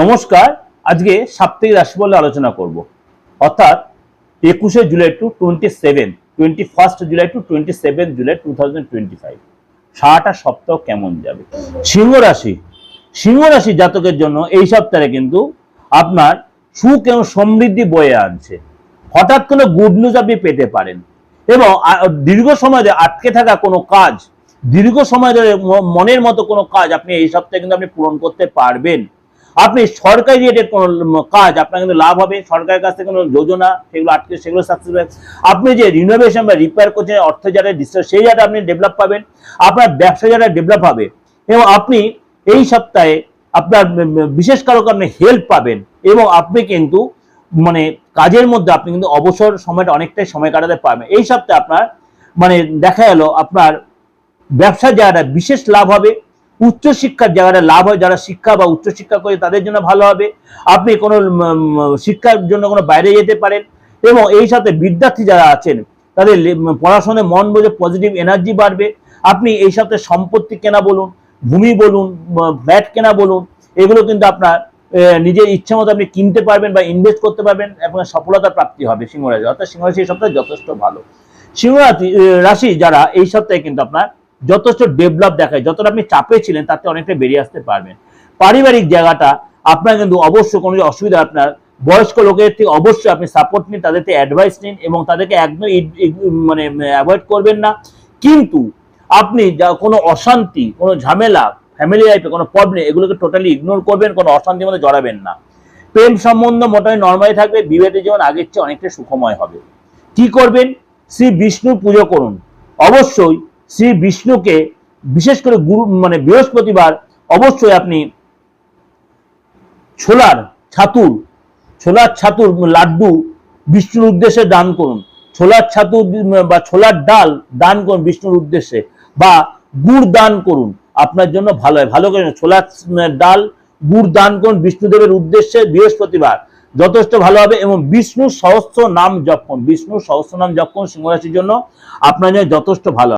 নমস্কার, আজকে সাপ্তাহিক রাশি বলে আলোচনা করব। অর্থাৎ একুশে July to twenty seven twenty first July to twenty seven July two thousand twenty five সারাটা সপ্তাহ কেমন যাবে? সিংহ রাশি। সিংহ রাশি জাতকের জন্য এই সপ্তাহে কিন্তু আপনার সুখ এবং সমৃদ্ধি বয়ে আনছে। হঠাৎ কোনো গুড নিউজ আপনি পেতে পারেন এবং দীর্ঘ সময় ধরে আটকে থাকা কোনো কাজ, দীর্ঘ সময় ধরে মনের মতো কোনো কাজ আপনি এই সপ্তাহে কিন্তু আপনি পূরণ করতে পারবেন। আপনি সরকারি রিলেটেড কোনো কাজ, আপনার কিন্তু লাভ হবে, সরকারের কাছ থেকে কোনো যোজনা, সেগুলো আটকে, সেগুলো সাকসেস হবে। আপনি যে রিনোভেশন বা রিপেয়ার করছেন, অর্থ যারা ডিস্টার্ব সেই জায়গাটা আপনি ডেভেলপ পাবেন, আপনার ব্যবসা যারা ডেভেলপ হবে, এবং আপনি এই সপ্তাহে আপনার বিশেষ কারও আপনি হেল্প পাবেন, এবং আপনি কিন্তু মানে কাজের মধ্যে আপনি কিন্তু অবসর সময়টা অনেকটাই সময় কাটাতে পারবেন। এই সপ্তাহে আপনার মানে দেখা গেল, আপনার ব্যবসার জায়গাটা বিশেষ লাভ হবে উচ্চ শিক্ষার জায়গাটা লাভ হয়, যারা শিক্ষা বা উচ্চ শিক্ষা করে তাদের জন্য ভালো হবে। আপনি কোনো শিক্ষার জন্য কোনো বাইরে যেতে পারেন এবং এই সাথে বিদ্যার্থী যারা আছেন, তাদের পড়াশোনায় মন বোঝে পজিটিভ এনার্জি বাড়বে। আপনি এই সাথে সম্পত্তি কেনা বলুন, ভূমি বলুন ফ্ল্যাট কেনা বলুন, এগুলো কিন্তু আপনার নিজের ইচ্ছা মতো আপনি কিনতে পারবেন বা ইনভেস্ট করতে পারবেন, এবং সফলতা প্রাপ্তি হবে সিংহ রাশি অর্থাৎ সিংহ রাশি এই সপ্তাহে যথেষ্ট ভালো। সিংহরাশি রাশি যারা, এই সপ্তাহে কিন্তু আপনার যথেষ্ট ডেভেলপ দেখায়। যতটা আপনি চাপে ছিলেন, তাতে অনেকটা বেরিয়ে আসতে পারবেন। পারিবারিক জায়গাটা আপনার কিন্তু অবশ্যই কোনো যে অসুবিধা আপনার, বয়স্ক লোকের থেকে অবশ্যই আপনি সাপোর্ট নিন তাদের থেকে অ্যাডভাইস নিন এবং তাদেরকে একদম মানে অ্যাভয়েড করবেন না। কিন্তু আপনি যা, কোনো অশান্তি, কোনো ঝামেলা ফ্যামিলি লাইফে কোনো প্রবলেম এগুলোকে টোটালি ইগনোর করবেন, কোনো অশান্তির মধ্যে জড়াবেন না। প্রেম সম্বন্ধ মোটামুটি নর্মালি থাকবে বিবাহিত জীবন আগের চেয়ে অনেকটা সুখময় হবে। কি করবেন? শ্রী বিষ্ণুর পুজো করুন। অবশ্যই শ্রী বিষ্ণুকে, বিশেষ করে গুরু মানে বৃহস্পতিবার অবশ্যই আপনি ছোলার ছাতুর ছোলার ছাতুর লাড্ডু বিষ্ণুর উদ্দেশ্যে দান করুন। ছোলার ছাতু, বা ছোলার ডাল দান করুন বিষ্ণুর উদ্দেশ্যে, বা গুড় দান করুন। আপনার জন্য ভালো হয়। ভালো করে ছোলার ডাল, গুড় দান করুন বিষ্ণুদেবের উদ্দেশ্যে বৃহস্পতিবার। যথেষ্ট ভালো হবে এবং বিষ্ণু সহস্র নাম জপ করুন। বিষ্ণু সহস্র নাম জপ করুন সিংহ জন্য। আপনার জন্য যথেষ্ট ভালো।